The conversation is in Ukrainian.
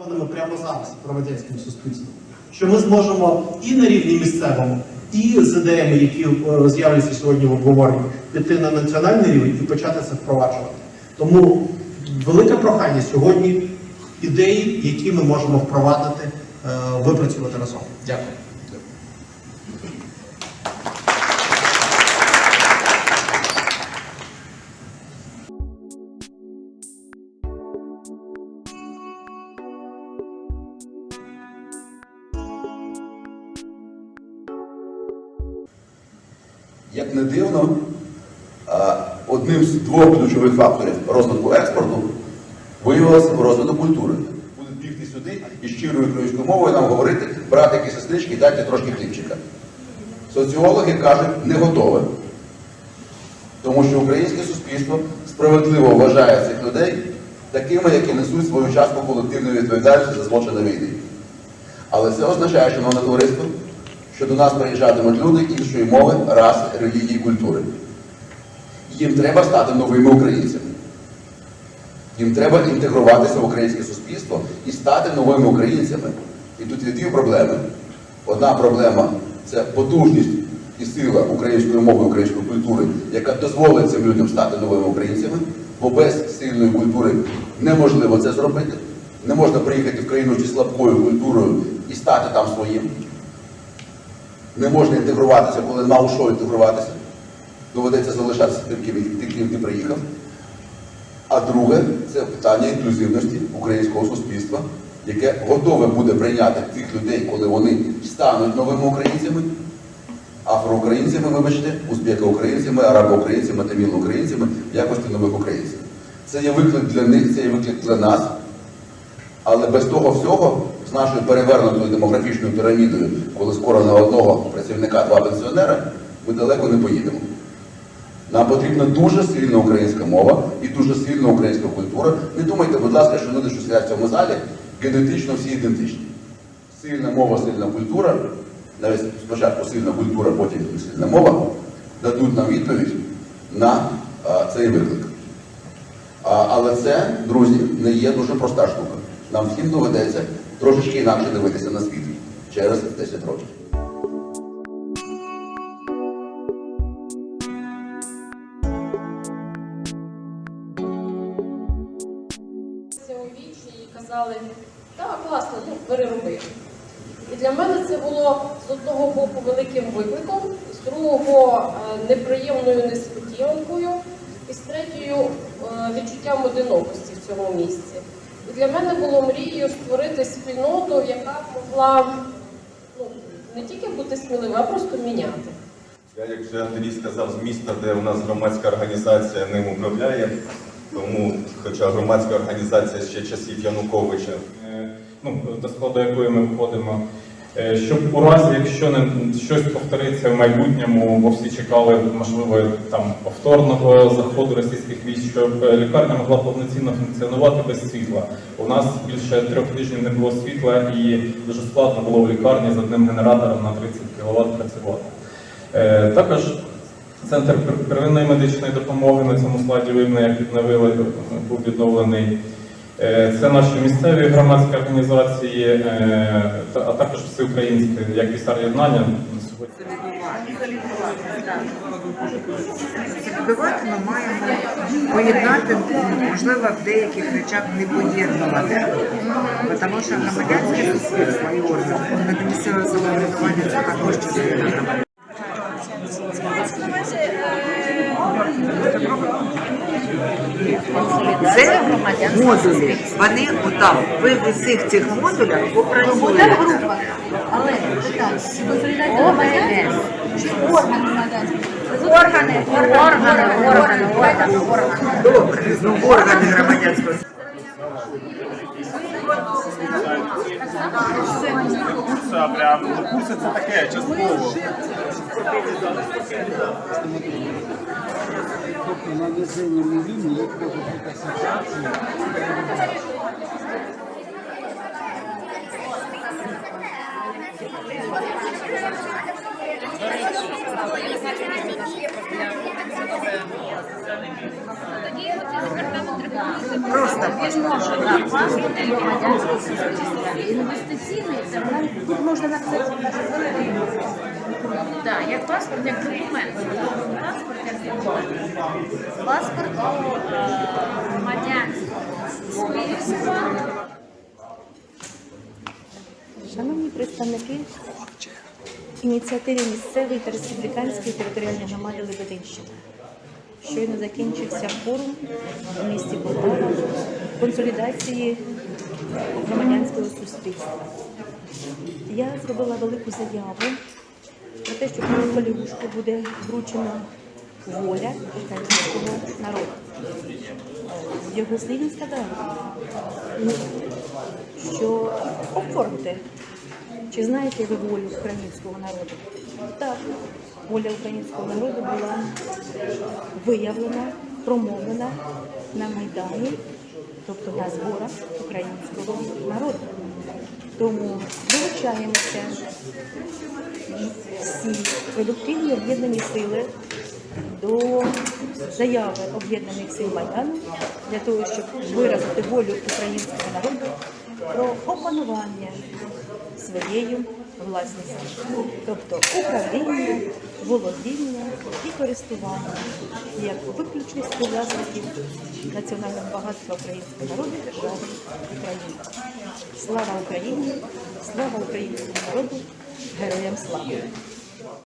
реалізованими прямо зараз громадянським суспільством. Що ми зможемо і на рівні місцевому, і з ідеями, які е, з'являться сьогодні в обговоренні, піти на національний рівень і почати це впроваджувати. Тому велике прохання сьогодні ідеї, які ми можемо впровадити, е, випрацювати разом. Дякую. Як не дивно, одним з двох ключових факторів розвитку експорту виявилося розвиток культури. Будуть бігти сюди і щирою українською мовою нам говорити, братики, сестрички, і дайте трошки хлібчика. Соціологи кажуть, не готове. Тому що українське суспільство справедливо вважає цих людей такими, які несуть свою частку колективної відповідальності за злочини війни. Але це означає, що шановне товариство, що до нас приїжджатимуть люди іншої мови, раси, релігії, культури. Їм треба стати новими українцями. Їм треба інтегруватися в українське суспільство і стати новими українцями. І тут є дві проблеми. Одна проблема це потужність і сила української мови, української культури, яка дозволить цим людям стати новими українцями, бо без сильної культури неможливо це зробити. Не можна приїхати в країну зі слабкою культурою і стати там своїм. Не можна інтегруватися, коли нема у що інтегруватися. Доведеться залишатися ким тим, ти приїхав. А друге це питання інклюзивності українського суспільства, яке готове буде прийняти тих людей, коли вони стануть новими українцями, афроукраїнцями, вибачте, узбеко-українцями, арабо-українцями, таміло-українцями в якості нових українців. Це є виклик для них, це є виклик для нас. Але без того всього, з нашою перевернутою демографічною пірамідою, коли скоро на одного працівника два пенсіонера, ми далеко не поїдемо. Нам потрібна дуже сильна українська мова і дуже сильна українська культура. Не думайте, будь ласка, що люди, що сидять в цьому залі, генетично всі ідентичні. Сильна мова, сильна культура, навіть спочатку сильна культура, потім сильна мова, дадуть нам відповідь на а, цей виклик. А, але це, друзі, не є дуже проста штука. Нам всім доведеться трошечки інакше дивитися на світ через 10 років. І казали, так, класно, ну, бери. І для мене це було з одного боку великим викликом, з другого е, неприємною несподіванкою, і з третьою е, відчуттям одинокості в цьому місці. І для мене було мрією створити спільноту, яка могла ну, не тільки бути сміливою, а просто міняти. Я, як вже Андрій сказав, з міста, де у нас громадська організація ним управляє, тому, хоча громадська організація ще часів Януковича, Е, ну, до складу якої ми входимо, щоб у разі, якщо не щось повториться в майбутньому, бо всі чекали можливо там повторного заходу російських військ, щоб е, лікарня могла повноцінно функціонувати без світла. У нас більше трьох тижнів не було світла, і дуже складно було в лікарні з одним генератором на 30 кВт працювати. Е, Також центр первинної медичної допомоги на цьому слайді видно, як відновили, був відновлений. Е, Це наші місцеві громадські організації, е, та- а також всеукраїнське, як вісар єднання на сьогодні. Ми маємо поєднати, можливо, в деяких речах не поєднувати. Тому що громадянське суспільство і органи місцевого самоврядування це також частина. Це модулі. Вони отам. Ви в усіх цих модулях попрацюєте. Але консолідація громадянства чи органи? Органи, органи, органи, органи, органи. Добре, ну органи громадянського прям ну, курси це таке частково. Тобто на везенням рівні є така ситуація. Просто Він може на паспорт. Інвестиційний тут можна написати. Так, як паспорт, як документ. Паспорт як документ. Паспорт е, громадянського суспільства. Шановні представники ініціативи місцевої та республіканської територіальної громади Лебединщини. Щойно закінчився форум у місті Полтава консолідації громадянського суспільства. Я зробила велику заяву про те, що пану Полігушку буде вручена воля українського народу. Його слів він сказав, що оформте. Чи знаєте ви волю українського народу? Так, воля українського народу була виявлена, промовлена на Майдані, тобто на зборах українського народу. Тому долучаємося всі продуктивні об'єднані сили до заяви об'єднаних сил Майдану для того, щоб виразити волю українського народу про опанування своєю власністю, тобто управління, володіння і користування як виключних співвласників національного багатства українського народу держави України. Слава Україні! Слава українському народу! Героям слава!